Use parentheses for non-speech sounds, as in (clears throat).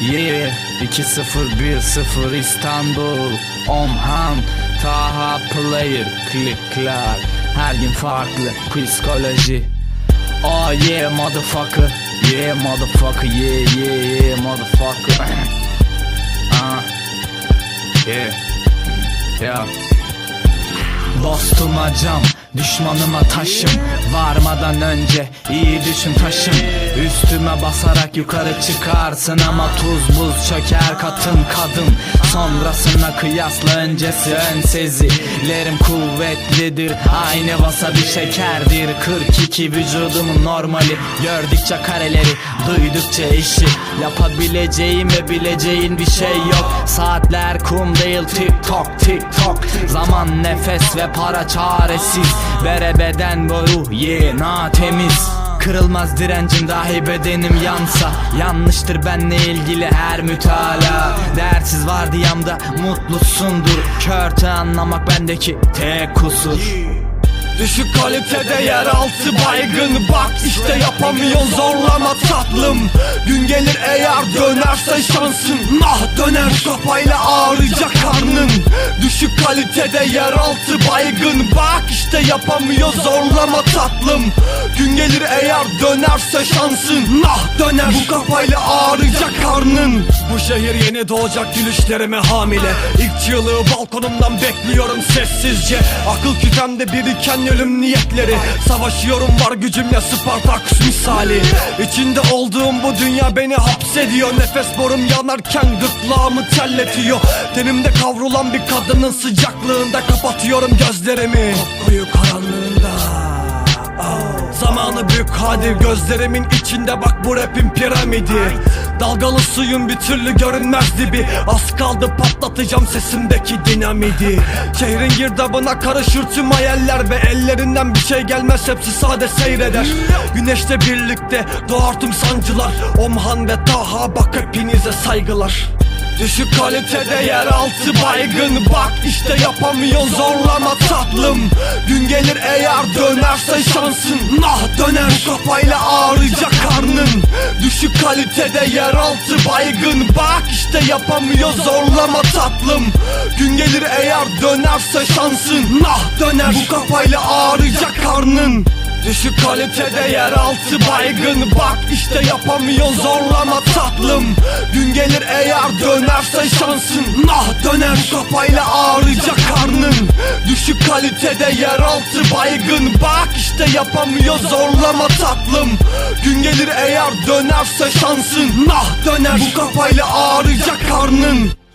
Yeah 2-0-1-0 İstanbul. Omhan Taha Player Klikler. Her gün farklı psikoloji. Oh yeah motherfucker. Yeah motherfucker. Yeah yeah yeah motherfucker. (clears throat) Ah Yeah. Yeah. Dostuma cam, düşmanıma taşım Varmadan önce iyi düşün taşım. Üstüme basarak yukarı çıkarsın Ama tuz buz çöker katın kadın. Sonrasına kıyasla öncesi ön sezilerim kuvvetlidir. Aynı wasabi şekerdir. 42 vücudumun normali. Gördükçe kareleri, duydukça işi. Yapabileceğim ve bileceğin bir şey yok. Saatler kum değil tik tok tik tok. Zaman nefes ve para çaresiz Bere beden ve ruh yena temiz. Kırılmaz direncim dahi bedenim yansa. Yanlıştır benle ilgili her mütala. Dersiz vardiyamda mutlusundur. Körte anlamak bendeki tek kusur Düşük kalitede yeraltı baygın. Bak işte yapamıyorsun zorlama tatlım. Gün gelir eğer dönerse şansın. Nah döner kafayla ağrıyacak karnın. Düşük kalitede yeraltı baygın. Bak işte yapamıyor zorlama tatlım. Gün gelir eğer dönerse şansın. Nah döner bu kafayla ağrıyacak karnın. Bu şehir yeni doğacak gülüşlerime hamile. İlk çığlığı balkonumdan bekliyorum sessizce. Akıl küpemde biriken ölüm niyetleri. Savaşıyorum var gücümle Spartakus misali. İçinde olduğum bu dünya beni hapsediyor. Nefes borum yanarken gırtlağımı terletiyor Tenimde kavrulan bir kadının sıcaklığında Kapatıyorum gözlerimi. Koyu karanlığında Zamanı büyük hadi gözlerimin içinde bak bu rapin piramidi. Dalgalı suyun bir türlü görünmez dibi. Az kaldı patlatacağım sesimdeki dinamidi. Şehrin girdabına karışır tüm hayaller Ve ellerinden bir şey gelmez hepsi sade seyreder. Güneşle birlikte doğar tüm sancılar. Omhan ve Taha bak hepinize saygılar. Düşük kalitede yeraltı baygın. Bak işte yapamıyor zorlama tatlım Gün gelir eğer dönerse şansın. Nah döner kafayla ağrıyacak karnın. Düşük kalitede yeraltı baygın. Bak işte yapamıyor zorlama tatlım. Gün gelir eğer dönerse şansın. Nah döner bu kafayla ağrıyacak karnın Düşük kalitede yeraltı baygın. Bak işte yapamıyor zorlama tatlım. Gün gelir eğer dönerse şansın. Nah döner kafayla ağrıyacak karnın. Düşük kalitede yeraltı baygın. Bak işte yapamıyor zorlama tatlım. Gün gelir eğer dönerse şansın. Nah döner bu kafayla ağrıyacak karnın